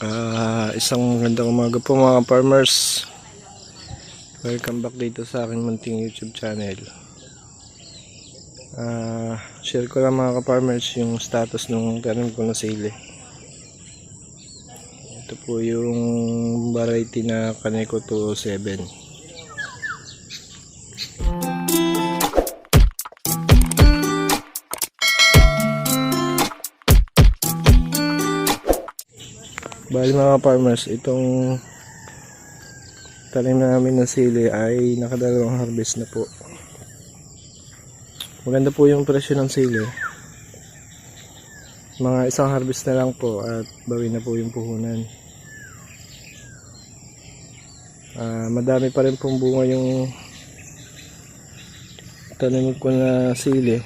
Ah, isang magandang umaga po mga farmers. Welcome back dito sa aking munting YouTube channel. Ah, share ko lang mga ka-farmers yung status ng tanim ko na sili. Ito po yung variety na Kaneko 207. Bali mga farmers, itong tanim namin na sili ay nakadalawang harvest na po. Maganda po yung presyo ng sili. Mga isang harvest na lang po at bawi na po yung puhunan. Ah, madami pa rin pong bunga yung tanim ko na sili.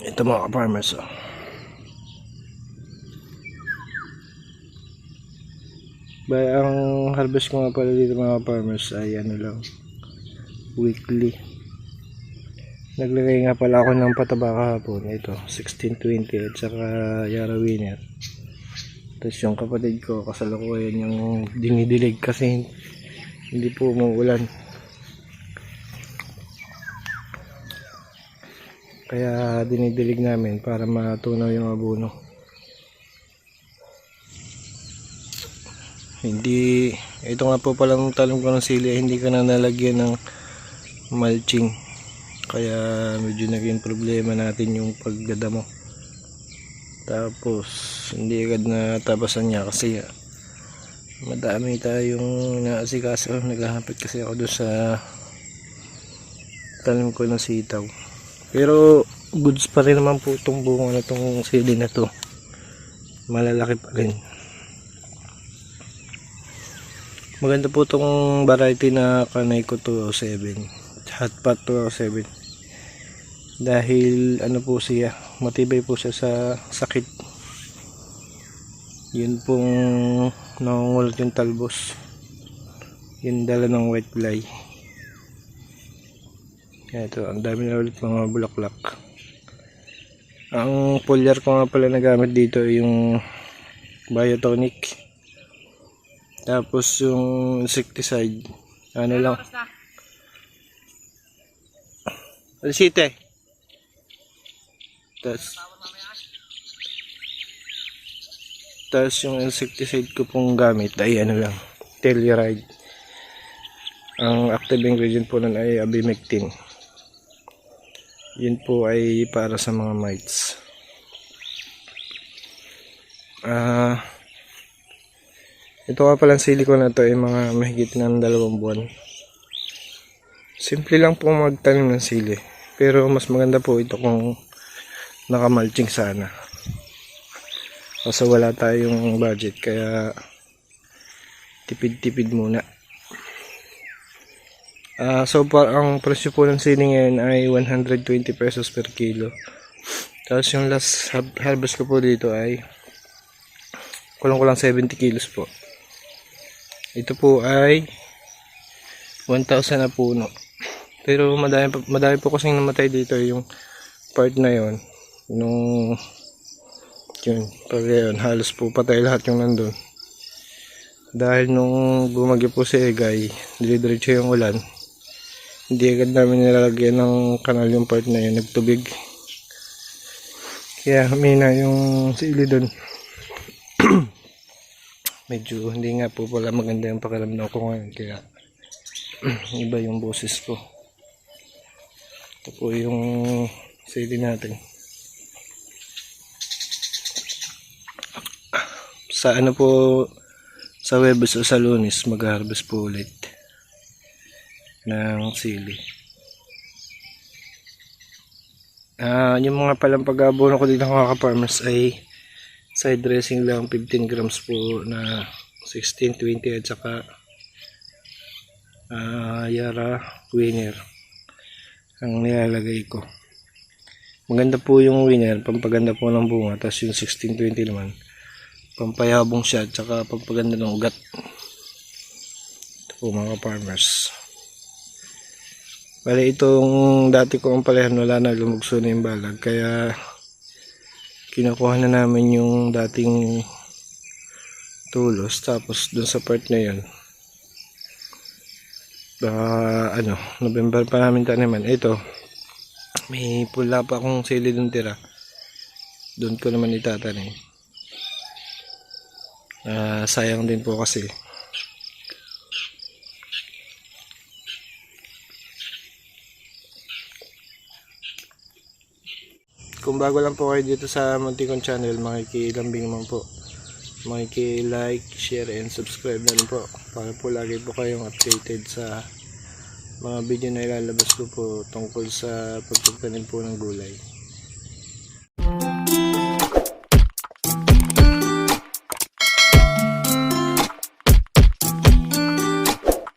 Ito mga farmers oh. Ba, ang harvest ko nga pala dito mga farmers ay ano lang, weekly. Naglagay nga pala ako ng pataba kahapon. Ito, 1620 at saka Yara Winner. Tapos yung kapatid ko, kasalukuyan yung dinidilig kasi hindi po umuulan. Kaya dinidilig namin para matunaw yung abono. Hindi, ito nga po palang talong ko ng sili, hindi ka na nalagyan ng mulching. Kaya medyo naging problema natin yung pagdadamo. Tapos, hindi agad na tabasan niya kasi madami tayong naasikaso. Naghahapit kasi ako doon sa tanim ko ng sitaw. Pero, goods pa rin naman po itong bunga na itong sili na to. Malalaki pa rin. Maganda po itong variety na Kaneko 207. Hotpot 207. Dahil ano po siya, matibay po siya sa sakit. Yun pong nangungulat yung talbos. Yun dala ng white fly. Ito, ang dami na ulit mga bulaklak. Ang foliar ko nga pala nagamit dito yung biotonic. Tapos yung insecticide, ano lang. Alisite. Tapos, tapos yung insecticide ko pong gamit ay ano lang, Telluride. Ang active ingredient po nun ay abimectin. Yun po ay para sa mga mites. Ah, ito nga palang silicone na to ay mga mahigit ng dalawang buwan. Simple lang po magtanim ng sili. Pero mas maganda po ito kung nakamalching sana. Kasi wala tayong budget kaya tipid-tipid muna. Ah, so far ang presyo po ng sili ngayon ay 120 pesos per kilo. Tapos yung last har- harvest ko po dito ay kulang-kulang 70 kilos po. Ito po ay 1,000 na puno. Pero madami, madami po kasing namatay dito yung part na yon nung yun, pag yun, halos po patay lahat yung nandun. Dahil nung bumagyo po si Egay, dire-diretso yung ulan, hindi agad namin nilalagyan ng kanal yung part na yun, nagtubig. Kaya humina yung sili dun medyo hindi nga po pala maganda yung pakiramdam ko ngayon kaya iba yung boses ko. Ito po yung sili natin. Sa ano po sa Webes o sa Lunes mag-harvest po ulit ng sili. Ah yung mga palang pag-abono ko dito mga ka-farmers ay side dressing lang 15 grams po na 1620 at saka ah, Yara winner ang nilalagay ko. Maganda po yung winner pampaganda po ng bunga tapos yung 1620 naman. Pampayabong siya at saka pampaganda ng ugat. Ito po mga farmers. Bale itong dati ko ang palayan wala na lumugso na yung balag kaya kinukuha na namin yung dating tulos tapos dun sa part na yun baka ano November pa namin taniman ito may pula pa akong sili dun tira. Doon ko naman itatanim. Ah, sayang din po kasi kung bago lang po kayo dito sa Monticon Channel makikilambing naman po. Makiki-like, share, and subscribe na rin po. Para po lagi po kayong updated sa mga video na ilalabas ko po tungkol sa pagtagtanim po ng gulay